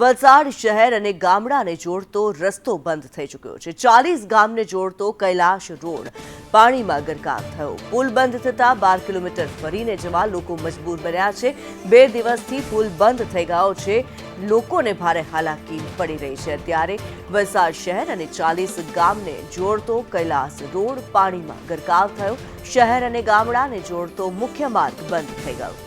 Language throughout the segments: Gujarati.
વલસાડ શહેર અને ગામડાને જોડતો રસ્તો બંધ થઈ ચૂક્યો છે. ચાલીસ ગામને જોડતો કૈલાશ રોડ. પાણીમાં ગરકાવ થયો. પુલ બંધ થતા બાર કિલોમીટર ફરીને જવા લોકો મજબૂર બન્યા છે. બે દિવસથી પુલ બંધ થઈ ગયો છે. લોકોને ભારે હાલાકી પડી રહી છે. ત્યારે વલસાડ શહેર અને ચાલીસ ગામને જોડતો કૈલાસ રોડ પાણીમાં ગરકાવ થયો. શહેર અને ગામડાને જોડતો મુખ્ય માર્ગ બંધ થઈ ગયો.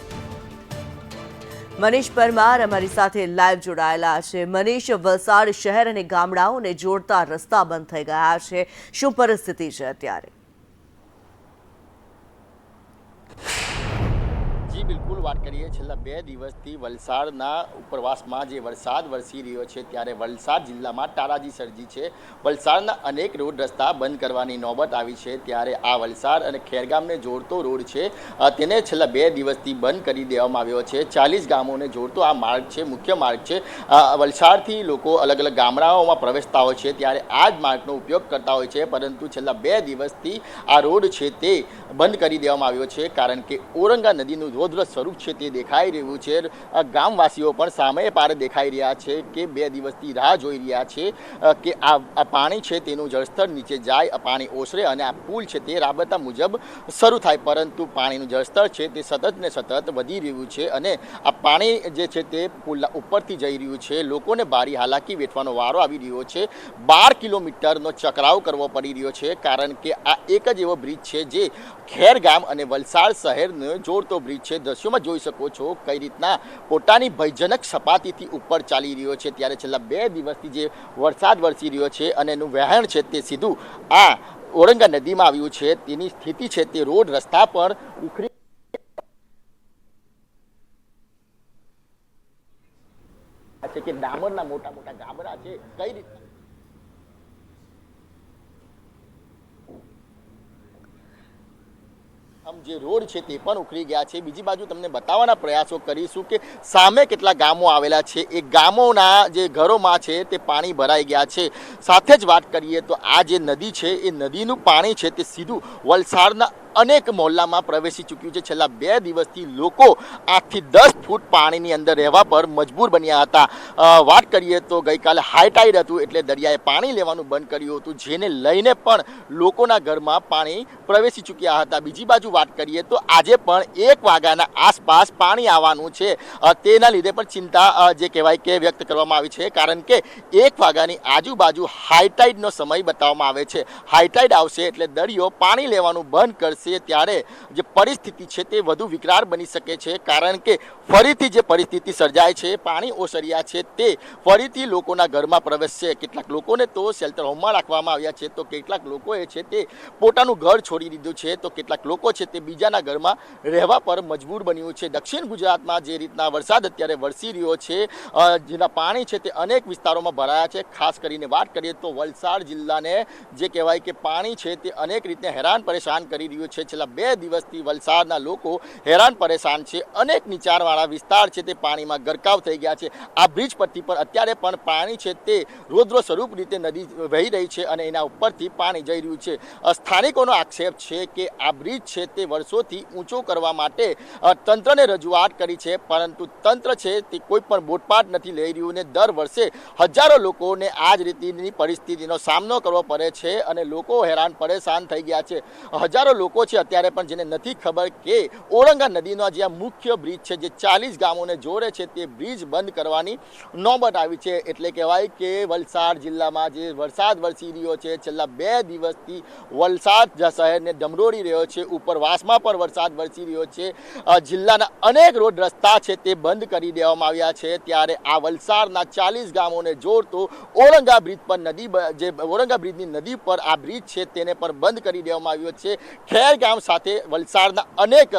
મનીષ પરમાર અમારી સાથે લાઈવ જોડાયેલા છે. મનીષ, વલસાડ શહેર અને ગામડાઓને જોડતા રસ્તા બંધ થઈ ગયા છે. શું પરિસ્થિતિ છે અત્યારે જી બિલકુલ વાત કરીએ, છેલ્લા બે દિવસથી વલસાડના ઉપરવાસમાં જે વરસાદ વરસી રહ્યો છે, ત્યારે વલસાડ જિલ્લામાં તારાજી સર્જી છે. વલસાડના અનેક રોડ રસ્તા બંધ કરવાની નોબત આવી છે, ત્યારે આ વલસાડ અને ખેરગામને જોડતો રોડ છે તેને છેલ્લા બે દિવસથી બંધ કરી દેવામાં આવ્યો છે. ચાલીસ ગામોને જોડતો આ માર્ગ છે, મુખ્ય માર્ગ છે. વલસાડથી લોકો અલગ અલગ ગામડાઓમાં પ્રવેશતા હોય છે, ત્યારે આ જ માર્ગનો ઉપયોગ કરતા હોય છે, પરંતુ છેલ્લા બે દિવસથી આ રોડ છે તે બંધ કરી દેવામાં આવ્યો છે, કારણ કે ઓરંગા નદીનું રૌદ્ર સ્વરૂપ છે તે દેખાઈ રહ્યું છે. આ ગામવાસીઓ પણ સામે પારે દેખાઈ રહ્યા છે કે બે દિવસથી રાહ જોઈ રહ્યા છે કે આ પાણી છે તેનું જળસ્તર નીચે જાય પાણી ઓસરે અને આ પુલ છે તે રાબતા મુજબ શરૂ થાય, પરંતુ પાણીનું જળસ્તર છે તે સતત ને સતત વધી રહ્યું છે અને આ પાણી જે છે તે પુલના ઉપરથી જઈ રહ્યું છે. લોકોને ભારી હાલાકી વેઠવાનો વારો આવી રહ્યો છે. બાર કિલોમીટરનો ચકરાવ કરવો પડી રહ્યો છે, કારણ કે આ એક જ એવો બ્રિજ છે જે ખેરગામ અને વલસાડ શહેરને જોડતો બ્રિજ છે. દ્રશ્યોમાં જોઈ શકો છો કઈ રીતના પોતાની ભયજનક સપાટીથી ઉપર ચાલી રહ્યો છે. ત્યારે છેલ્લા બે દિવસથી જે વરસાદ વરસી રહ્યો છે અને એનું વહેણ છે તે સીધું આ ઓરંગા નદીમાં આવ્યું છે. તેની સ્થિતિ છે તે રોડ રસ્તા પર ઉખડી છે કે ડામરના મોટા મોટા ગામડા છે. કઈ રીતના આમ જે રોડ છે તે પણ ઉખડી ગયા છે. બીજી બાજુ તમને બતાવવાના પ્રયાસો કરીશું કે સામે કેટલા ગામો આવેલા છે. એ ગામોના જે ઘરોમાં છે તે પાણી ભરાઈ ગયા છે. સાથે જ વાત કરીએ તો આ જે નદી છે, એ નદીનું પાણી છે તે સીધું વલસાડના અનેક મોહલ્લામાં પ્રવેશી ચૂક્યું છે. છેલ્લા બે દિવસથી લોકો આઠથી દસ ફૂટ પાણીની અંદર રહેવા પર મજબૂર બન્યા હતા. વાત કરીએ તો ગઈકાલે હાઈ ટાઈડ હતું એટલે દરિયાએ પાણી લેવાનું બંધ કર્યું હતું, જેને લઈને પણ લોકોના ઘરમાં પાણી પ્રવેશી ચૂક્યા હતા. બીજી બાજુ વાત કરીએ તો આજે પણ એક વાગ્યાના આસપાસ પાણી આવવાનું છે. તેના લીધે પણ ચિંતા જે કહેવાય કે વ્યક્ત કરવામાં આવી છે. કારણ કે એક વાગ્યાની આજુબાજુ હાઈટાઈડનો સમય બતાવવામાં આવે છે. હાઈટાઈડ આવશે એટલે દરિયો પાણી લેવાનું બંધ કરશે. ત્યારે જે પરિસ્થિતિ છે તે વધુ વિકરાળ બની શકે છે. કારણ કે ફરીથી જે પરિસ્થિતિ સર્જાય છે, પાણી ઓસર્યા છે, તે ફરીથી લોકોના ઘરમાં પ્રવેશશે કેટલાક લોકોને તો શેલ્ટર હોમમાં રાખવામાં આવ્યા છે, તો કેટલાક લોકોએ છે તે પોતાનું ઘર છોડી દીધું છે, તો કેટલાક લોકો છે તે બીજાના ઘરમાં રહેવા પર મજબૂર બન્યું છે. દક્ષિણ ગુજરાતમાં જે રીતના વરસાદ અત્યારે વરસી રહ્યો છે જેના પાણી છે તે અનેક વિસ્તારોમાં ભરાયા છે. ખાસ કરીને વાત કરીએ તો વલસાડ જિલ્લાને જે કહેવાય કે પાણી છે તે અનેક રીતે હેરાન પરેશાન કરી રહ્યું છે. છેલ્લા બે દિવસથી વલસાડના લોકો હેરાન પરેશાન છે. અનેક નીચાણવાળા વિસ્તાર છે તે પાણીમાં ગરકાવ થઈ ગયા છે. આ બ્રિજ પરથી પણ અત્યારે પણ પાણી છે તે રૌદ્ર સ્વરૂપ રીતે નદી વહી રહી છે અને એના ઉપરથી પાણી જઈ રહ્યું છે. સ્થાનિકોનો આક્ષેપ છે કે આ બ્રિજ છે તે વર્ષોથી ઊંચો કરવા માટે તંત્રને રજૂઆત કરી છે, પરંતુ તંત્ર છે તે કોઈ પણ બોટપાટ નથી લઈ રહ્યું ને દર વર્ષે હજારો લોકોને આ જ રીતની પરિસ્થિતિનો સામનો કરવો પડે છે અને લોકો હેરાન પરેશાન થઈ ગયા છે. હજારો લોકો છે અત્યારે પણ જેને નથી ખબર કે ઓરંગા નદીનો જે આ મુખ્ય બ્રિજ છે, જે ચાલીસ ગામોને જોડે છે, તે બ્રિજ બંધ કરવાની નોબત આવી છે. એટલે કહેવાય કે વલસાડ જિલ્લામાં જે વરસાદ વરસી રહ્યો છે, છેલ્લા બે દિવસથી વલસાડ શહેરને ડમરોળી રહ્યો છે, ઉપરવાસમાં પણ વરસાદ વરસી રહ્યો છે. જિલ્લાના અનેક રોડ રસ્તા છે તે બંધ કરી દેવામાં આવ્યા છે. ત્યારે આ વલસાડના ચાલીસ ગામોને જોડતો ઓરંગા બ્રિજ પર નદી જે ઓરંગા બ્રિજની નદી પર આ બ્રિજ છે, તેને પણ બંધ કરી દેવામાં આવ્યો છે. ખેર ગામ સાથે વલસાડના અનેક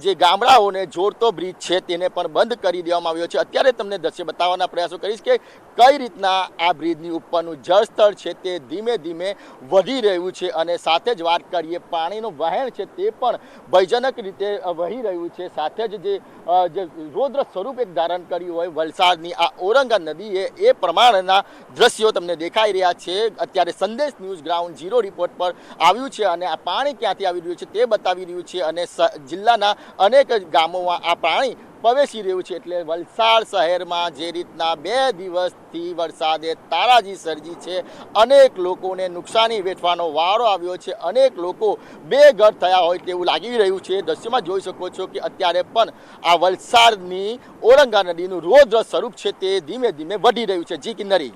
જે ગામડાઓને જોડતો બ્રિજ છે તેને પણ બંધ કરી દેવામાં આવ્યો છે. અત્યારે તમને દ્રશ્ય બતાવવાના પ્રયાસો કરીશ કે કઈ રીતના આ બ્રિજની ઉપરનું જળસ્તર છે તે ધીમે ધીમે વધી રહ્યું છે અને સાથે જ વાત કરીએ પાણીનું વહેણ છે તે પણ ભયજનક રીતે વહી રહ્યું છે. સાથે જ જે રૌદ્ર સ્વરૂપ એક ધારણ કર્યું હોય વલસાડની આ ઓરંગા નદીએ એ પ્રમાણના દ્રશ્યો તમને દેખાઈ રહ્યા છે. અત્યારે સંદેશ ન્યૂઝ ગ્રાઉન્ડ ઝીરો રિપોર્ટ પર આવ્યું છે અને આ પાણી ક્યાંથી આવી રહ્યું છે તે બતાવી રહ્યું છે અને જિલ્લાના અનેક ગામોમાં આ પાણી પ્રવેશી રહ્યું છે એટલે વલસાડ શહેરમાં જે રીતના બે દિવસથી વરસાદે તારાજી સર્જી છે. અનેક લોકોને નુકસાની વેઠવાનો વારો આવ્યો છે. અનેક લોકો બે ઘર થયા હોય તેવું લાગી રહ્યું છે. દ્રશ્યમાં જોઈ શકો છો કે અત્યારે પણ આ વલસાડની ઓરંગા નદીનું રૌદ્ર સ્વરૂપ છે તે ધીમે ધીમે વધી રહ્યું છે. જી કિન્નરી.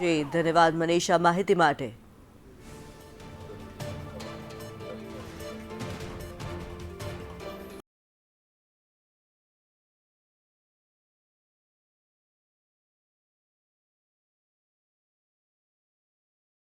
જી, ધન્યવાદ મનીષા માહિતી માટે.